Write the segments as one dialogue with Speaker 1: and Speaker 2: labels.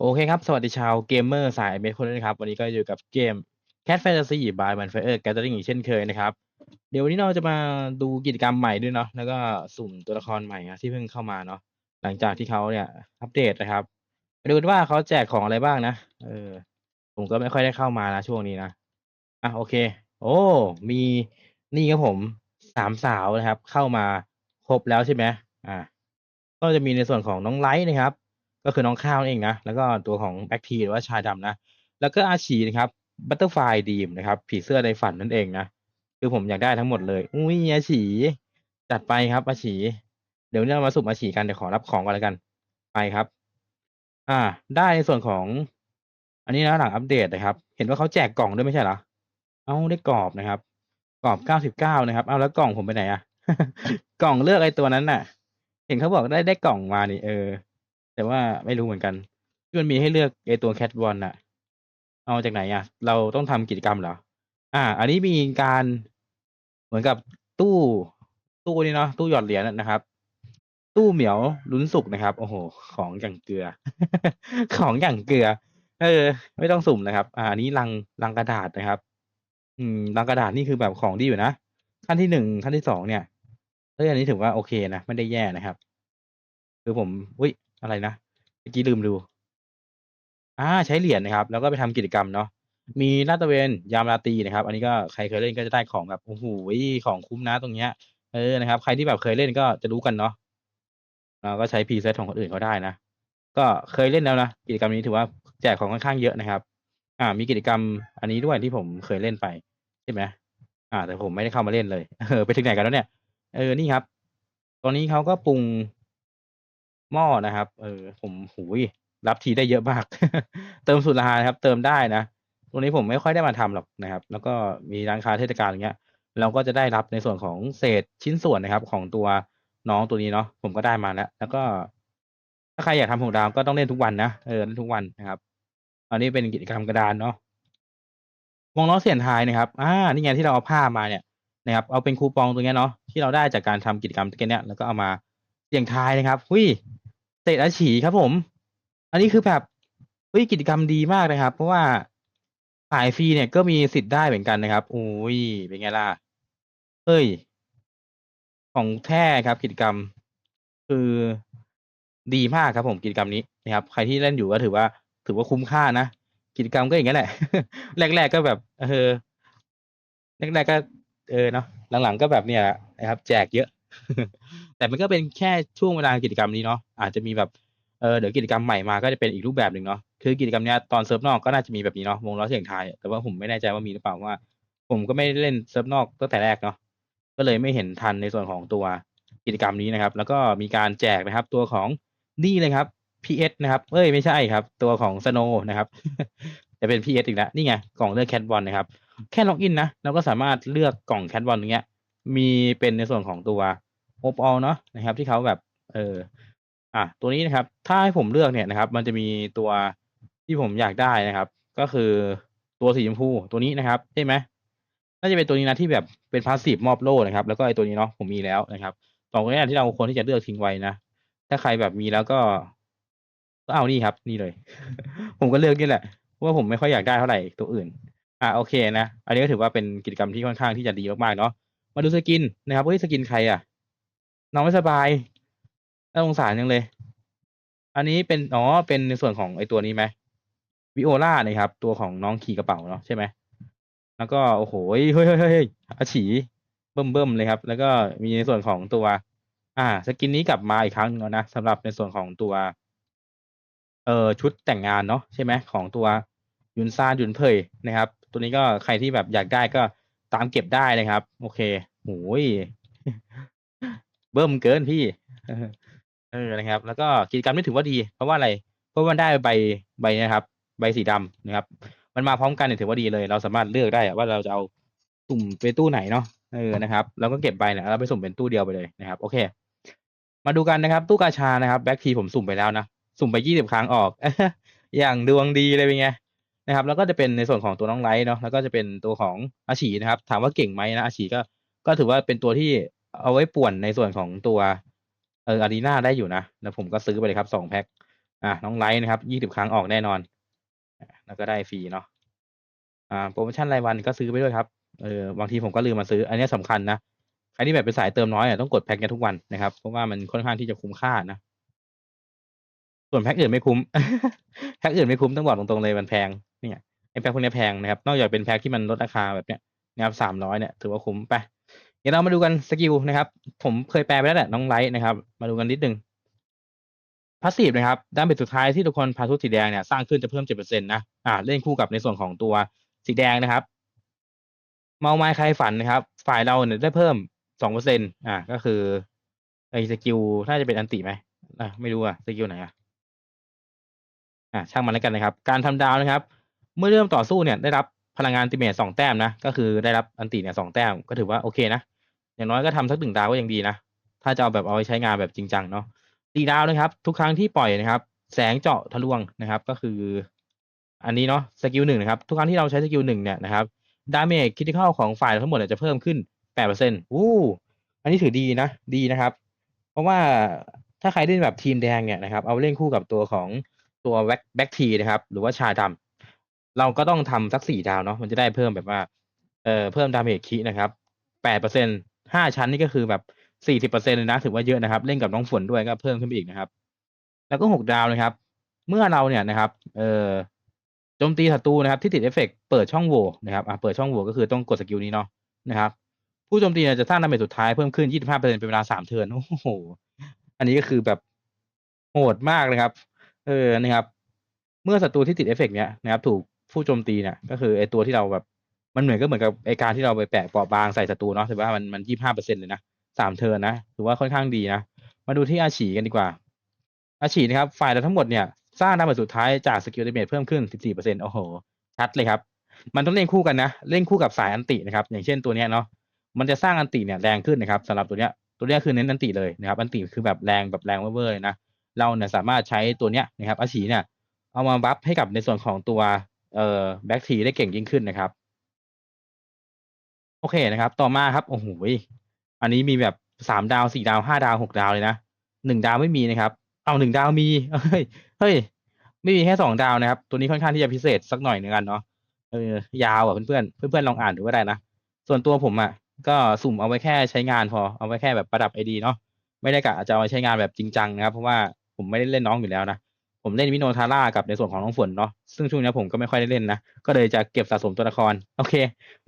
Speaker 1: โอเคครับ สวัสดีชาวเกมเมอร์สายเมทคนด้นะครับ วันนี้ก็อยู่กับเกม Cat Fantasy by Manfire Gathering อีกเช่นเคยนะครับ เดี๋ยววันนี้เราจะมาดูกิจกรรมใหม่ด้วยเนาะ แล้วก็สุ่มตัวละครใหม่นะที่เพิ่งเข้ามาเนาะ หลังจากที่เขาเนี่ย อัปเดตนะครับมาดูกันว่าเขาแจกของอะไรบ้างนะ เออ ผมก็ไม่ค่อยได้เข้ามานะช่วงนี้นะ อะโอเค โอ้ มีนี่ครับผมสามสาวนะครับ เข้ามาครบแล้วใช่ไหมอ่าก็จะมีในส่วนของน้องไลท์นะครับ ก็คือน้องข้าวนั่นเองนะ แล้วก็ตัวของแบ็กทีหรือว่าชายดำนะ แล้วก็อาชีนะครับบัตเตอร์ไฟดีมนะครับ ผีเสื้อในฝันนั่นเองนะ คือผมอยากได้ทั้งหมดเลย อุ้ยอาชีจัดไปครับอาชีเดี๋ยวเรามาสุ่มอาชีกันเดี๋ยวขอรับของก่อนแล้วกัน ไปครับ อ่า ได้ในส่วนของ อันนี้นะหลังอัปเดตนะครับ เห็นว่าเขาแจกกล่องด้วยไม่ใช่เหรอ เอาได้กรอบนะครับ กรอบเก้าสิบเก้านะครับ เอาแล้วกล่องผมไปไหนอะกล่องเลือกไอ้ตัวนั้นน่ะ เห็นเขาบอกได้ได้กล่องมานี่เออ แต่ว่าไม่รู้เหมือนกันที่มันมีให้เลือกไอตัวแคทบอลน่ะ เอาจากไหนอะ เราต้องทำกิจกรรมเหรอ อ่า อันนี้มีการเหมือนกับตู้ตู้นี่เนาะตู้หยอดเหรียญนะครับ ตู้เหมียวลุ้นสุกนะครับ โอ้โห ของอย่างเกลือ ของอย่างเกลือ เออ ไม่ต้องสุ่มนะครับ อ่านนี้ลังลังกระดาษนะครับ อืมลังกระดาษนี่คือแบบของดีอยู่นะขั้นที่หนึ่งขั้นที่สองเนี่ยเอ้ยอันนี้ถือว่าโอเคนะไม่ได้แย่นะครับ คือผมอุ้ย อะไรนะเมื่อกี้ลืมดูอ่าใช้เหรียญนะครับ แล้วก็ไปทำกิจกรรมเนาะมีลาดตระเวนยามราตรีนะครับ อันนี้ก็ใครเคยเล่นก็จะได้ของแบบโอ้โหของคุ้มนะตรงเนี้ยเออนะครับ ใครที่แบบเคยเล่นก็จะรู้กันเนาะเราก็ใช้พรีเซตของคนอื่นเขาได้นะก็เคยเล่นแล้วนะกิจกรรมนี้ถือว่าแจกของค่อนข้างเยอะนะครับ อ่า มีกิจกรรมอันนี้ด้วยที่ผมเคยเล่นไปใช่ไหมอ่า แต่ผมไม่ได้เข้ามาเล่นเลยเออไปถึงไหนกันแล้วเนี่ยเออนี่ครับ ตอนนี้เขาก็ปรุง หม้อนะครับ เออ ผมหูยรับทีได้เยอะมาก เติมสุรานะครับ เติมได้นะตรงนี้ผมไม่ค่อยได้มาทำหรอกนะครับ แล้วก็มีร้านค้าเทศกาลอย่างเงี้ย เราก็จะได้รับในส่วนของเศษชิ้นส่วนนะครับ ของตัวน้องตัวนี้เนาะผมก็ได้มาแล้วแล้วก็ ถ้าใครอยากทำหกดาวก็ต้องเล่นทุกวันนะเออเล่นทุกวันนะครับ อันนี้เป็นกิจกรรมกระดานเนาะวงล้อเสียงทายนะครับ อ่า นี่ไงที่เราเอาผ้ามาเนี่ยนะครับ เอาเป็นคูปองตรงเนี้ยเนาะที่เราได้จากการทำกิจกรรมตะเกียเนี้ยแล้วก็เอามาเสี่ยงทายนะครับหุย เตะอาฉีครับผม อันนี้คือแบบเฮ้ยกิจกรรมดีมากนะครับ เพราะว่าขายฟรีเนี่ยก็มีสิทธิ์ได้เหมือนกันนะครับโอ้ยเป็นไงล่ะเอ้ย ของแท้ครับกิจกรรม คือดีมากครับผมกิจกรรมนี้นะครับ ใครที่เล่นอยู่ก็ถือว่า ถือว่าคุ้มค่านะกิจกรรมก็อย่างนั้นแหละ แรก ๆ ก็แบบ เออแรกๆก็ เออเนาะหลังๆก็แบบเนี้ยนะครับ แจกเยอะ แต่มันก็เป็นแค่ช่วงเวลากิจกรรมนี้เนาะอาจจะมีแบบเออเดี๋ยวกิจกรรมใหม่มาก็จะเป็นอีกรูปแบบหนึ่งเนาะคือกิจกรรมเนี้ยตอนเซิร์ฟนอกก็น่าจะมีแบบนี้เนาะวงล้อเสียงทาย แต่ว่าผมไม่แน่ใจว่ามีหรือเปล่าว่า ผมก็ไม่ได้เล่นเซิร์ฟนอกตั้งแต่แรกเนาะก็เลยไม่เห็นทันในส่วนของตัวกิจกรรมนี้นะครับ แล้วก็มีการแจกนะครับ ตัวของนี่เลยครับ PS นะครับ เอ้ยไม่ใช่ครับ ตัวของสโนนะครับจะเป็น PS อีกแล้วนี่ไงกล่องเลือกแคทบอลนะครับ แค่ล็อกอินนะเราก็สามารถเลือกกล่องแคทบอลตรงเนี้ย มีเป็นในส่วนของตัว โอปอลเนาะนะครับ ที่เขาแบบเอออะตัวนี้นะครับ ถ้าให้ผมเลือกเนี่ยนะครับ มันจะมีตัวที่ผมอยากได้นะครับ ก็คือตัวสีชมพูตัวนี้นะครับใช่ไหมน่าจะเป็นตัวนี้นะที่แบบเป็นพาสซีฟมอบโล่นะครับ แล้วก็ไอตัวนี้เนาะผมมีแล้วนะครับสองตัวนี้ที่เราควรที่จะเลือกทิ้งไว้นะถ้าใครแบบมีแล้วก็ก็เอานี่ครับ นี่เลย ผมก็เลือกนี่แหละเพราะว่าผมไม่ค่อยอยากได้เท่าไหร่ตัวอื่น อ่าโอเคนะ อันนี้ก็ถือว่าเป็นกิจกรรมที่ค่อนข้างที่จะดีมากๆเนาะมาดูสกินนะครับเฮ้ยสกินใครอะ น้องไม่สบายน่าสงสารจังเลย อันนี้เป็นอ๋อเป็นในส่วนของไอตัวนี้ไหมวิโอลานะครับ ตัวของน้องขี่กระเป๋าเนาะใช่ไหมแล้วก็โอ้โหเฮ้ยเฮ้ยเฮ้ยอาฉีเบิ่มเบิ่มเลยครับ แล้วก็มีในส่วนของตัว อ่า สกินนี้กลับมาอีกครั้งหนึงแล้วนะสำหรับในส่วนของตัว เอ่อชุดแต่งงานเนาะใช่ไหมของตัวยุนซานยุนเพยนะครับ ตัวนี้ก็ใครที่แบบอยากได้ก็ตามเก็บได้นะครับ โอเคโอ้ย เบิ่มเกินพี่เออนะครับ แล้วก็กิจกรรมนี้ถือว่าดี เพราะว่าอะไร เพราะว่ามันได้ใบใบนะครับ ใบสีดำนะครับ มันมาพร้อมกันเนี่ยถือว่าดีเลย เราสามารถเลือกได้อะว่าเราจะเอาสุ่มไปตู้ไหนเนาะเออนะครับแล้วก็เก็บใบเนี่ยเราไปสุ่มเป็นตู้เดียวไปเลยนะครับ โอเค มาดูกันนะครับ ตู้กาชานะครับแบ็คทีผมสุ่มไปแล้วนะสุ่มไปยี่สิบครั้งออกอย่างดวงดีเลยเป็นไงนะครับ แล้วก็จะเป็นในส่วนของตัวน้องไลท์เนาะแล้วก็จะเป็นตัวของอาชีนะครับ ถามว่าเก่งไหมนะอาชีก็ก็ถือว่าเป็นตัวที่ เอาไว้ป่วนในส่วนของตัวเอออารีนาได้อยู่นะแล้วผมก็ซื้อไปเลยครับสองแพ็คอะน้องไลท์นะครับยี่สิบครั้งออกแน่นอน แล้วก็ได้ฟรีเนาะอ่าโปรโมชั่นรายวันก็ซื้อไปด้วยครับเออบางทีผมก็ลืมมาซื้อ อันนี้สำคัญนะใครที่แบบเป็นสายเติมน้อยอะต้องกดแพ็คกันทุกวันนะครับ เพราะว่ามันค่อนข้างที่จะคุ้มค่านะส่วนแพ็คอื่นไม่คุ้มแพ็คอื่นไม่คุ้มต้องบอกตรงๆเลยมันแพงเนี่ยไอแพ็คพวกนี้แพงนะครับ นอกจากเป็นแพ็คที่มันลดราคาแบบเนี้ยนะครับสามร้อยเนี่ยถือว่าคุ้มไป ดี๋ยวเรามาดูกันสกิลนะครับ ผมเคยแปลไปแล้วแหละน้องไลท์นะครับ มาดูกันนิดนึงพาสซีฟนะครับ ด้านเป็นสุดท้ายที่ทุกคนพาทุกสีแดงเนี่ยสร้างขึ้นจะเพิ่มเจ็ดเปอร์เซ็นต์นะอ่าเล่นคู่กับในส่วนของตัวสีแดงนะครับ เมาไม้ใครฝันนะครับ ฝ่ายเราเนี่ยได้เพิ่มสองเปอร์เซ็นต์อ่าก็คือไอ้สกิลน่าจะเป็นอันติไหมอ่าไม่รู้อะสกิลไหนอะอ่าช่างมันแล้วกันนะครับ การทำดาวนะครับ เมื่อเริ่มต่อสู้เนี่ยได้รับพลังงานติเมทสองแต้มนะก็คือได้รับอันติเนี่ยสองแต้มก็ถือว่าโอเคนะ อย่างน้อยก็ทำสักหนึ่งดาวก็ยังดีนะ ถ้าจะเอาแบบเอาไปใช้งานแบบจริงจังเนาะตีดาวนะครับ ทุกครั้งที่ปล่อยนะครับ แสงเจาะทะลวงนะครับ ก็คือ อันนี้เนาะสกิลหนึ่งนะครับ ทุกครั้งที่เราใช้สกิลหนึ่งเนี่ยนะครับดาเมจคิด i ค a l ของฝ่ายทั้งหมดจะเพิ่มขึ้นแปดเปอร์เซ็นต์อู้อันนี้ถือดีนะ ดีนะครับ เพราะว่าถ้าใครเล่นแบบทีมแดงเนี่ยนะครับ เอาเล่นคู่กับตัวของตัวแบ็คแบ็คทีนะครับ หรือว่าชาดำเราก็ต้องทำสักสี่ดาวเนาะ มันจะได้เพิ่มแบบว่า เอ่อ เพิ่มดาเมจคินะครับแปดเปอร์เซ็น ห้าชั้นนี่ก็คือแบบสี่สิบเปอร์เซ็นเลยนะ ถือว่าเยอะนะครับ เล่นกับน้องฝนด้วยก็เพิ่มขึ้นไปอีกนะครับ แล้วก็หกดาวนะครับ เมื่อเราเนี่ยนะครับ เอ่อโจมตีศัตรูนะครับ ที่ติดเอฟเฟกต์เปิดช่องโหว่นะครับอ่าเปิดช่องโหว่ก็คือต้องกดสกิลนี้เนาะนะครับ ผู้โจมตีเนี่ยจะสร้างดาเมจสุดท้ายเพิ่มขึ้น 25%เป็นเวลา 3 เทิร์นโอ้โห อันนี้ก็คือแบบโหดมากเลยครับ เออนะครับ เมื่อศัตรูที่ติดเอฟเฟกต์เนี้ยนะครับ ถูกผู้โจมตีเนี่ยก็คือไอตัวที่เราแบบ มันเหมือนก็เหมือนกับไอการที่เราไปแปะเปราะบางใส่ศัตรูเนาะถือว่ามันมัน25%เปอร์เซ็นเลยนะสามเทิร์นนะถือว่าค่อนข้างดีนะ มาดูที่อาฉีกันดีกว่า อาฉีนะครับ ฝ่ายเราทั้งหมดเนี่ย สร้างดาเมจสุดท้ายจากสกิลดาเมจเพิ่มขึ้น14%โอ้โห ชัดเลยครับ มันต้องเล่นคู่กันนะ เล่นคู่กับสายอันตินะครับ อย่างเช่นตัวเนี้ยเนาะ มันจะสร้างอันติเนี่ยแรงขึ้นนะครับสำหรับตัวเนี้ย ตัวเนี้ยคือเน้นอันติเลยนะครับ อันติคือแบบแรงแบบแรงเวอร์เลยนะ เราเนี่ยสามารถใช้ตัวเนี้ยนะครับ อาชีเนี่ย เอามาบัฟให้กับในส่วนของตัวเอ่อแบ็กทีได้เก่งยิ่งขึ้นนะครับ อเคนะครับ ต่อมาครับ โอ้โหอันนี้มีแบบสามดาวสี่ดาวห้าดาวหกดาวเลยนะหนึ่งดาวไม่มีนะครับ เอาหนึ่งดาวมี เฮ้ย เฮ้ย ไม่มีแค่สองดาวนะครับ ตัวนี้ค่อนข้างที่จะพิเศษสักหน่อยหนึ่งกันเนาะ เออยาวอะเพื่อนๆเพื่อนลองอ่านดูก็ได้นะ ส่วนตัวผมอะ ก็สุ่มเอาไว้แค่ใช้งานพอ เอาไว้แค่แบบประดับไอดีเนาะ ไม่ได้กะจะเอาไว้ใช้งานแบบจริงจังนะครับ เพราะว่าผมไม่ได้เล่นน้องอยู่แล้วนะ ผมเล่นมิโนทาร่ากับในส่วนของน้องฝนเนาะ ซึ่งช่วงนี้ผมก็ไม่ค่อยได้เล่นนะ ก็เลยจะเก็บสะสมตัวละคร โอเค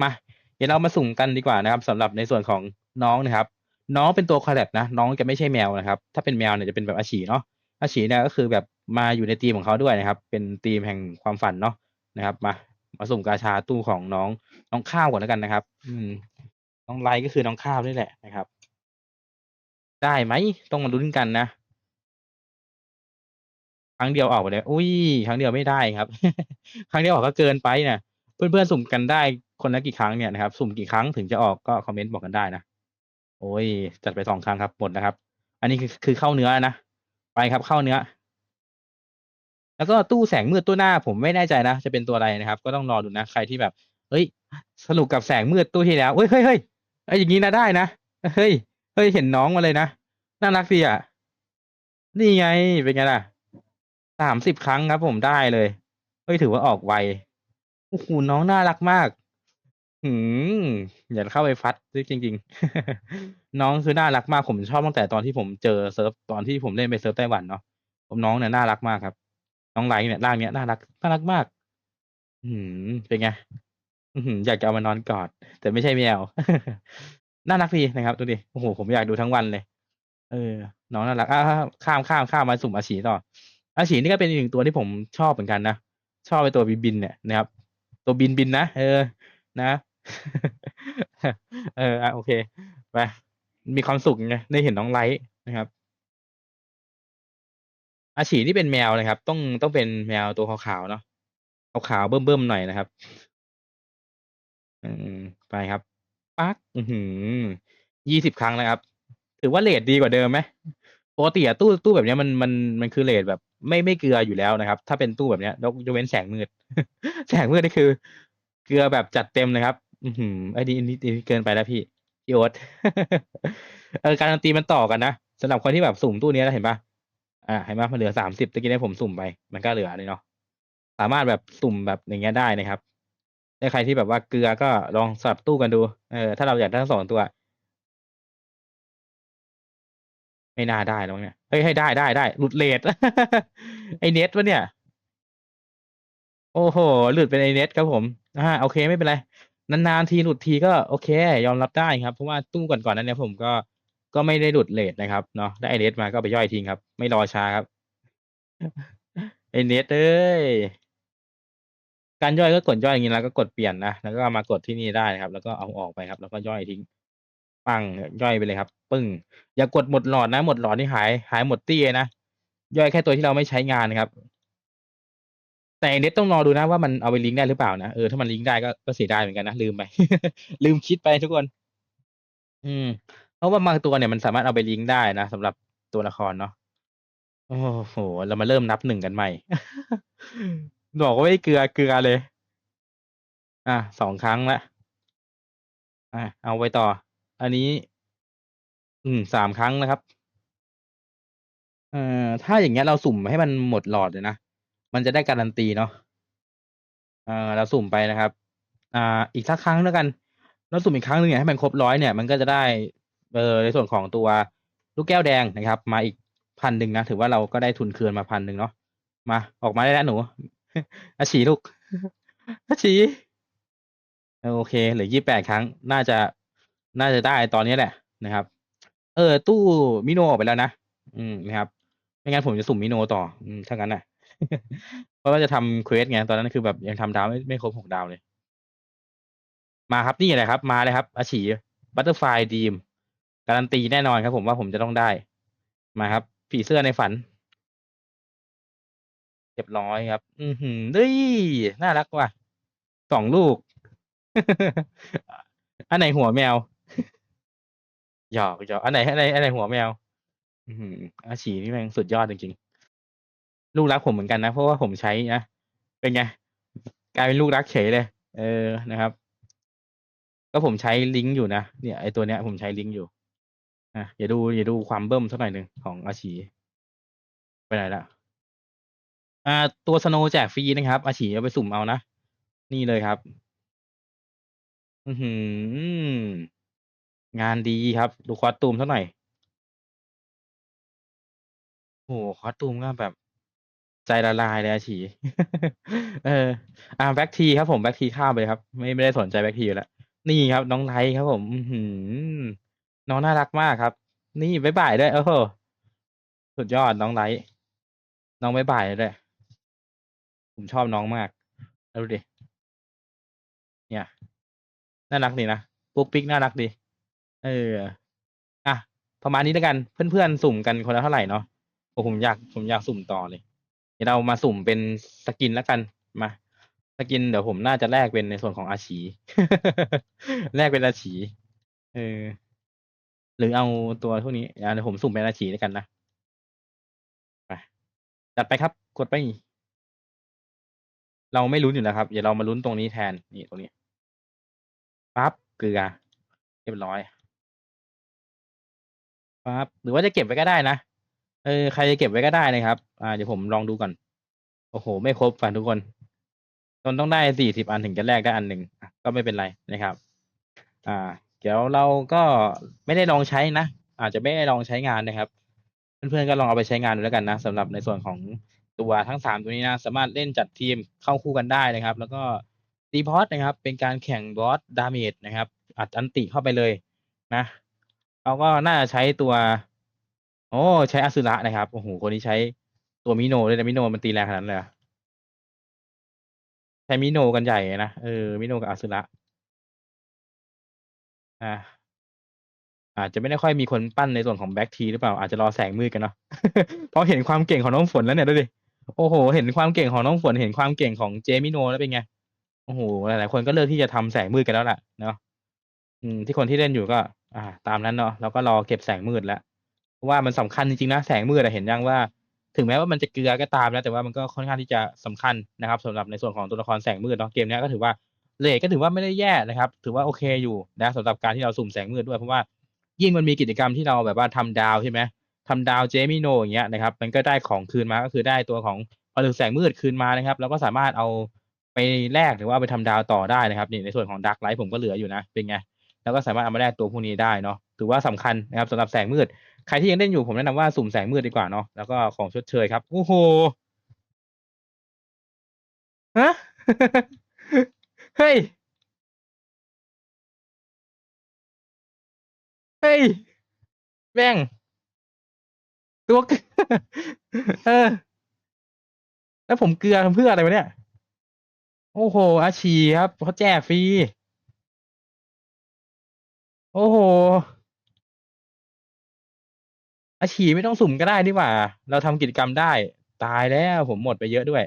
Speaker 1: มา เดี๋ยวเรามาสุ่มกันดีกว่านะครับสำหรับในส่วนของน้องนะครับ น้องเป็นตัวคอลแลบนะ น้องจะไม่ใช่แมวนะครับ ถ้าเป็นแมวเนี่ยจะเป็นแบบอาชีเนาะอาชีเนี่ยก็คือแบบมาอยู่ในทีมของเขาด้วยนะครับ เป็นทีมแห่งความฝันเนาะนะครับ มามาสุ่มกาชาตู้ของน้องน้องข้าวก่อนแล้วกันนะครับ อืม น้องไลก็คือน้องข้าวนี่แหละนะครับ ได้ไหมต้องมาลุ้นกันนะครั้งเดียวออกไปเลย อุ้ย ครั้งเดียวไม่ได้ครับ ครั้งเดียวออกก็เกินไปนะ เพื่อนๆสุ่มกันได้คนละกี่ครั้งเนี่ยนะครับ สุ่มกี่ครั้งถึงจะออกก็คอมเมนต์บอกกันได้นะโอ้ยจัดไปสองครั้งครับหมดนะครับ อันนี้คือคือเข้าเนื้อนะไปครับเข้าเนื้อ แล้วก็ตู้แสงมืดตู้หน้าผมไม่แน่ใจนะ จะเป็นตัวอะไรนะครับ ก็ต้องรอดูนะใครที่แบบ เฮ้ยสนุกกับแสงมืดตู้ที่แล้วเฮ้ยเฮ้ยเฮ้ยไอ้ยอย่างนี้นะได้นะเฮ้ยเฮ้ยเห็นน้องมาเลยนะน่ารักดีอะนี่ไงเป็นไงล่ะสามสิบครั้งครับผมได้เลย เฮ้ยถือว่าออกไว โอ้โห น้องน่ารักมาก หืม อยากเข้าไปฟัดด้วยจริง ๆ น้องคือน่ารักมาก ผมชอบตั้งแต่ตอนที่ผมเจอเซิร์ฟ ตอนที่ผมเล่นไปเซิร์ฟไต้หวันเนาะ ผมน้องเนี่ยน่ารักมากครับ น้องไลท์เนี่ย ร่างเนี้ยน่ารัก น่ารักมาก อื้อฮือ เป็นไง อื้อฮือ อยากจะเอามานอนกอด แต่ไม่ใช่แมว น่ารักดีนะครับ ดูดิ โอ้โฮ ผมอยากดูทั้งวันเลย เออ น้องน่ารัก อาข้ามๆๆมาสุ่มอาฉีต่อ อาฉีนี่ก็เป็นอีกหนึ่งตัวที่ผมชอบเหมือนกันนะ ชอบไอ้ตัวบิน ๆ เนี่ยนะครับ ตัวบินๆนนะ เออ นะ เอออะโอเค ไป มีความสุขไงได้เห็นน้องไลท์นะครับ อาฉีนี่เป็นแมวนะครับ ต้องต้องเป็นแมวตัวขาวๆเนาะ ขาวๆเบิ่มๆหน่อยนะครับ อืม ไปครับ ปั๊กอื้อฮือ20ครั้งนะครับ ถือว่าเรตดีกว่าเดิมไหม?ปกติอะตู้ตู้แบบเนี้ยมันมันมันคือเรตแบบ ไม่ไม่เกลืออยู่แล้วนะครับ ถ้าเป็นตู้แบบเนี้ยยกยกเว้นแสงมืด แสงมืดนี่คือ เกลือแบบจัดเต็มเลยครับ อื้อฮืออันนี้อันนี้อันนี้เกินไปแล้วพี่พี่โอ๊ตเออการันตีมันต่อกันนะสำหรับคนที่แบบสุ่มตู้นี้แล้วเห็นปล่า?อ่าเห็นไหมมันเหลือสามสิบตะกี้นี้ผมสุ่มไป มันก็เหลือเลยเนาะสามารถแบบสุ่มแบบอย่างเงี้ยได้นะครับถ้าใครที่แบบว่าเกลือก็ลองสลับตู้กันดู เออถ้าเราอยากได้ทั้งสองตัว ไม่น่าได้แล้วเนี่ยเฮ้ยให้ได้ได้ได้หลุดเลท ไอเน็ตวะเนี่ย โอ้โห หลุดเป็นไอเน็ตครับผมอ่าโอเคไม่เป็นไร นานๆทีหลุดทีก็โอเค ยอมรับได้ครับ เพราะว่าตู้ก่อนๆนั้นเนี่ยผมก็ก็ไม่ได้หลุดเลทนะครับเนาะได้ไอเน็ตมาก็ไปย่อยทิ้งครับ ไม่รอช้าครับ ไอเน็ตเอ้ยการย่อยก็กดย่อยอย่างนี้แล้วก็กดเปลี่ยนนะแล้วก็มากดที่นี่ได้นะครับ แล้วก็เอาออกไปครับ แล้วก็ย่อยทิ้ง ปังย่อยไปเลยครับ ปึ้ง อย่ากดหมดหลอดนะ หมดหลอดนี่หาย หายหมดตี้ยนะ ย่อยแค่ตัวที่เราไม่ใช้งานนะครับ แต่เน็ตต้องรอดูนะว่ามันเอาไปลิงก์ได้หรือเปล่านะ เออถ้ามันลิงก์ได้ก็ก็เสียดายเหมือนกันนะ ลืมไป ลืมคิดไปทุกคน อืม เพราะว่าบางตัวเนี่ยมันสามารถเอาไปลิงก์ได้นะสำหรับตัวละครเนาะ โอ้โฮเรามาเริ่มนับ1กันใหม่ บอกว่าไม่เกลือเกลือเลย อ่า2ครั้งแล้วอาเอาไปต่อ อันนี้ อืม3ครั้งนะครับ เอ่อ ถ้าอย่างเงี้ยเราสุ่มให้มันหมดหลอดเลยนะ มันจะได้การันตีเนาะ เอ่อ เราสุ่มไปนะครับ อ่า อีกสักครั้งแล้วกัน เราสุ่มอีกครั้งหนึ่งเนี่ยให้มันครบ100เนี่ย มันก็จะได้ เออในส่วนของตัวลูกแก้วแดงนะครับ มาอีก1,000นะ ถือว่าเราก็ได้ทุนคืนมา1,000เนาะ มา ออกมาได้แล้วหนู อาฉีลูกอาฉีโอเคเหลือ28ครั้ง น่าจะ น่าจะได้ตอนนี้แหละนะครับ เออ ตู้มิโนออกไปแล้วนะอืมนะครับไม่งั้นผมจะสุ่มมิโนต่อ อืมถ้างั้นน่ะ เพราะว่าจะทำเควสไงตอนนั้นคือแบบยังทำดาวไม่ไม่ครบ6ดาวเลย มาครับนี่แหละครับ มาเลยครับอาฉี Butterfly Dream การันตีแน่นอนครับผมว่าผมจะต้องได้ มาครับ ผีเสื้อในฝันเรียบร้อยครับ อือฮือเฮ้ยน่ารักว่ะ2ลูก อันไหนหัวแมว หยอกๆอันไหนอันไหนอันไหนหัวแมว อื้อาฉีนี่แม่งสุดยอดจริงๆลูกรักผมเหมือนกันนะ เพราะว่าผมใช้นะเป็นไงกลายเป็นลูกรักเฉยเลย เออนะครับ ก็ผมใช้ลิงก์อยู่นะเนี่ยไอตัวเนี้ยผมใช้ลิงก์อยู่อาเดี๋ยวดูเดี๋ยวดูความเบิ้มสักหน่อยหนึ่งของอาฉีไปไหนล้ว?อ่า ตัว Snow แจกฟรีนะครับ อาฉีเอาไปสุ่มเอานะ นี่เลยครับ อื้อฮือ งานดีครับ ดูคอสตูมสักหน่อย โอ้โฮคอสตูมก็แบบ ใจละลายเลยอาฉี เออ อ่า Black Tea ครับผม Black Tea ข้ามไปเลยครับ ไม่ไม่ได้สนใจ Black Tea อยู่แล้วนี่ครับ น้องไลท์ครับผม อือฮือน้องน่ารักมากครับ นี่บ๊ายบายด้วยโอ้โฮสุดยอดน้องไลท์น้องบ๊ายบายด้วยผมชอบน้องมากดูดิเนี่ยน่ารักดีนะปุ๊กปิ๊กน่ารักดี เออ อะ ประมาณนี้แล้วกัน เพื่อน ๆ สุ่มกันคนละเท่าไรเนาะ โอ้ ผมอยาก ผมอยากสุ่มต่อเลย เดี๋ยวเรามาสุ่มเป็นสกินแล้วกัน มา สกินเดี๋ยวผมน่าจะแลกเป็นในส่วนของอาฉี แลกเป็นอาฉี เออ หรือเอาตัวพวกนี้ อ่า เดี๋ยวผมสุ่มเป็นอาฉีแล้วกันนะ ไป จัดไปครับ กดไป เราไม่ลุ้นอยู่แล้วครับ เดี๋ยวเรามาลุ้นตรงนี้แทน นี่ตรงนี้ ปั๊บ เกลือ เรียบร้อย ปั๊บหรือว่าจะเก็บไว้ก็ได้นะ เออ ใครจะเก็บไว้ก็ได้นะครับ อ่า เดี๋ยวผมลองดูก่อน โอ้โฮไม่ครบว่ะทุกคนมันต้องได้40อันถึงจะแลกได้อันหนึ่งก็ไม่เป็นไรนะครับ อ่า เดี๋ยวเราก็ไม่ได้ลองใช้นะ อาจจะไม่ได้ลองใช้งานนะครับ เพื่อนๆก็ลองเอาไปใช้งานดูแล้วกันนะสำหรับในส่วนของตัวทั้ง3ตัวนี้นะ สามารถเล่นจัดทีมเข้าคู่กันได้นะครับ แล้วก็ตีบอสนะครับ เป็นการแข่งบอส damage นะครับ อัดอันติเข้าไปเลยนะ เราก็น่าจะใช้ตัว โอ้ใช้ Asura นะครับโอ้โฮคนนี้ใช้ตัวมิโนด้วยนะมิโนมันตีแรงขนาดนั้นเลย?ใช้มิโนกันใหญ่นะเออมิโนกับ Asura อาอาจจะไม่ได้ค่อยมีคนปั้นในส่วนของ Black Tea หรือเปล่าอาจจะรอแสงมืดกันเนาะเพราะเห็นความเก่งของน้องฝนแล้วเนี่ยดูดิโอ้โฮเห็นความเก่งของน้องฝนเห็นความเก่งของเจมิโนแล้วเป็นไงโอ้โฮหลายๆคนก็เลือกที่จะทำแสงมืดกันแล้วแหละเนาะอืมที่คนที่เล่นอยู่ก็ อ่า ตามนั้นเนาะเราก็รอเก็บแสงมืดแล้ว เพราะว่ามันสำคัญจริง ๆ นะ แสงมืดอะเห็นยังว่า ถึงแม้ว่ามันจะเกลือก็ตามนะ แต่ว่ามันก็ค่อนข้างที่จะสำคัญนะครับสำหรับในส่วนของตัวละครแสงมืดเนาะ เกมเนี้ยก็ถือว่าเรตก็ถือว่าไม่ได้แย่นะครับ ถือว่าโอเคอยู่นะสำหรับการที่เราสุ่มแสงมืดด้วย เพราะว่ายิ่งมันมีกิจกรรมที่เราแบบว่าทำดาวใช่ไหมทำดาวเจมิโนอย่างเงี้ยนะครับ มันก็ได้ของคืนมา ก็คือได้ตัวของผลึกแสงมืดคืนมานะครับ แล้วก็สามารถเอาไปแลกหรือว่าเอาไปทำดาวต่อได้นะครับนี่ในส่วนของดักไลท์ผมก็เหลืออยู่นะ เป็นไง แล้วก็สามารถเอามาแลกตัวพวกนี้ได้เนาะถือว่าสำคัญนะครับสำหรับแสงมืด ใครที่ยังเล่นอยู่ผมแนะนำว่าสุ่มแสงมืดดีกว่าเนาะแล้วก็ของชดเชยครับโอ้โหฮะเฮ้ยเฮ้ยแม่งตัวเออ แล้วผมเกลือทำเพื่ออะไรวะเนี่ย โอ้โห อาชีครับเขาแจกฟรี โอ้โหอาชีไม่ต้องสุ่มก็ได้ดีกว่า เราทำกิจกรรมได้ ตายแล้วผมหมดไปเยอะด้วย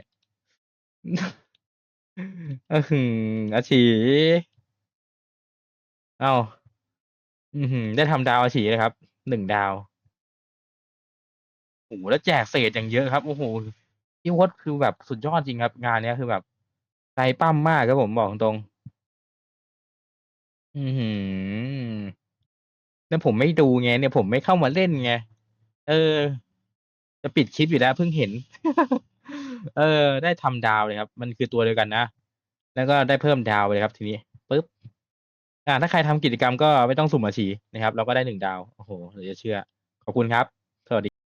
Speaker 1: ออหือ อาชีเอ้าอือหือ ได้ทำดาวอาชีเลยครับหนึ่งดาว โอ้โหแล้วแจกเศษอย่างเยอะครับ โอ้โหพี่วดคือแบบสุดยอดจริงครับ งานเนี้ยคือแบบใจปั้มมากครับผม บอกตรง ๆ อือหือ แล้วผมไม่ดูไง เนี่ยผมไม่เข้ามาเล่นไง เออ จะปิดคลิปอยู่แล้วเพิ่งเห็น เออ ได้ทำดาวเลยครับ มันคือตัวเดียวกันนะ แล้วก็ได้เพิ่มดาวไปเลยครับทีนี้ ปึ๊บ อ่า ถ้าใครทำกิจกรรมก็ไม่ต้องสุ่มอาชีนะครับ เราก็ได้หนึ่งดาว โอ้โหเหลือจะเชื่อ ขอบคุณครับ สวัสดี